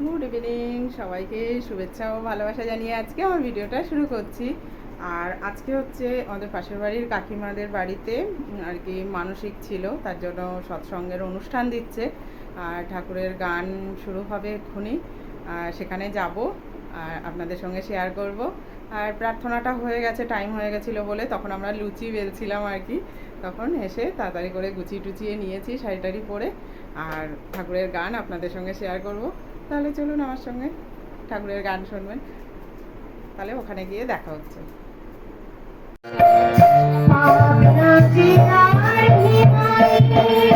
Good evening, সবাইকে শুভেচ্ছা ও ভালোবাসা জানিয়ে আজকে আমার ভিডিওটা শুরু করছি। আর আজকে হচ্ছে আমাদের পাশের বাড়ির কাকিমাদের বাড়িতে আর কি মানসিক ছিল, তার জন্য সৎসঙ্গের অনুষ্ঠান দিচ্ছে। আর ঠাকুরের গান শুরু হবে এক্ষুনি। সেখানে যাব, আর আপনাদের সঙ্গে শেয়ার করব। আর প্রার্থনাটা হয়ে গেছে টাইম হয়ে গেছিল বলে তখন আমরা লুচি বেলছিলাম আর কি। তখন এসে তাড়াতাড়ি করে গুছিয়ে টুচিয়ে নিয়েছি শাড়ি টাড়ি পরে। আর ঠাকুরের গান আপনাদের সঙ্গে শেয়ার করব। তাহলে চলুন আমার সঙ্গে ঠাকুরের গান শুনবেন। তাহলে ওখানে গিয়ে দেখা হচ্ছে। Thank জেলার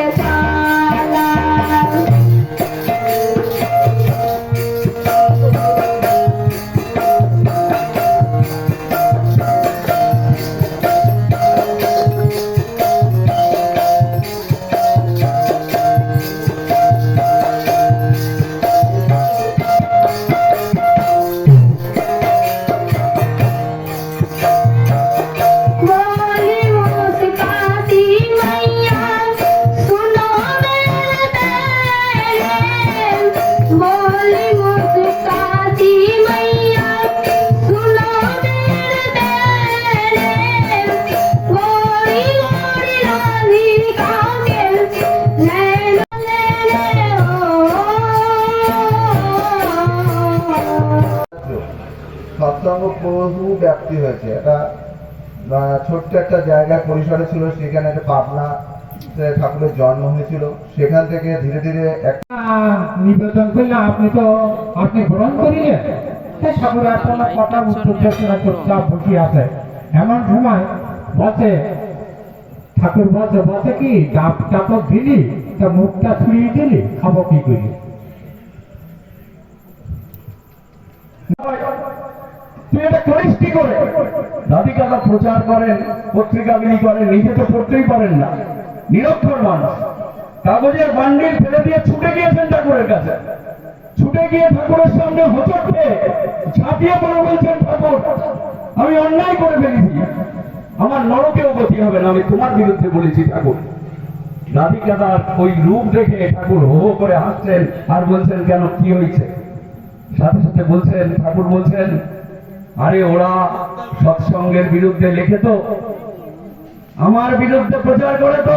Yes. বহু ব্যাপ্তি হয়েছে। এটা ছোট্ট একটা জায়গা, পরিসরে ছিল, সেখানে একটা পাবনা ঠাকুরের জন্ম হয়েছিল। সেখান থেকে ধীরে ধীরে নিবেদন আপনি তো, আপনি গ্রহণ করিলেন। ঠাকুর এখন কথা উত্তর চুপচাপ বসে আছে। এমন সময় বসে, ঠাকুর বসে বসে কি? ডাবটা তো দিলি? তা মুখটা ছুঁড়িয়ে দিলি? খাব কি করি? কি করে? দাদি কাকা প্রচার করেন, পত্রিকা বিলি করেন, নিজে তো পড়তেই পারেন না। নিরক্ষর মানুষ। কাগজের বান্ডিল ফেলে দিয়ে ছুটে গিয়েছেন ঠাকুরের কাছে। ছুটে গিয়ে ঠাকুরের সামনে হোঁচট খেয়ে ঝাঁপিয়ে পড়ে বলছেন, ঠাকুর, আমি অন্যায় করে ফেলেছি। আমার নরকেও গতি হবে না, আমি তোমার বিরুদ্ধে বলেছি, ঠাকুর। রাধিকাদার ওই রূপ দেখে ঠাকুর হো করে হাসছেন আর বলছেন, কেন, কি হয়েছে? সাথে সাথে বলছেন, ঠাকুর বলছেন আরে ওরা সৎসঙ্গের বিরুদ্ধে লেখে তো আমার বিরুদ্ধে প্রচার করে তো।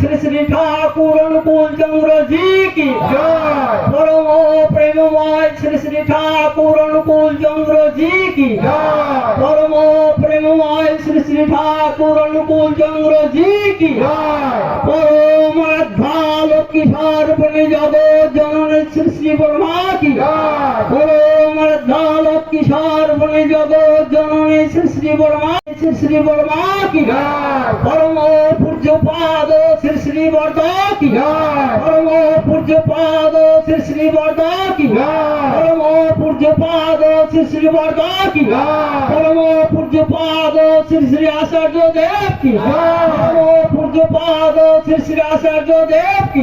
শ্রী শ্রী ঠাকুর অনুকূল চন্দ্র জি কি পরম প্রেমময় শ্রী শ্রী ঠাকুর অনুকূল চন্দ্র জি কি পরম প্রেমময় শ্রী শ্রী ঠাকুর অনুকূল চন্দ্র জি কি পরম সর্বণী জগৎ জননী শ্রী ব্রহ্মা কি পরম রাধা লক্ষ্মী সর্বণী জগৎ জননী শ্রী ব্রহ্মা শ্রী ব্রহ্মা কি পরম পূজ্য পাদ শ্রী শ্রী বর্দা কি পরম পূজ্য পাদ শ্রী বর্দা কি পরম পূজ্য পাদ শ্রী বর্দা কি পরম পূজ্য পাদ শ্রী আচার্য দেব কি পরম পূজ্য পাদ শ্রী শ্রী আচার্য দেব কি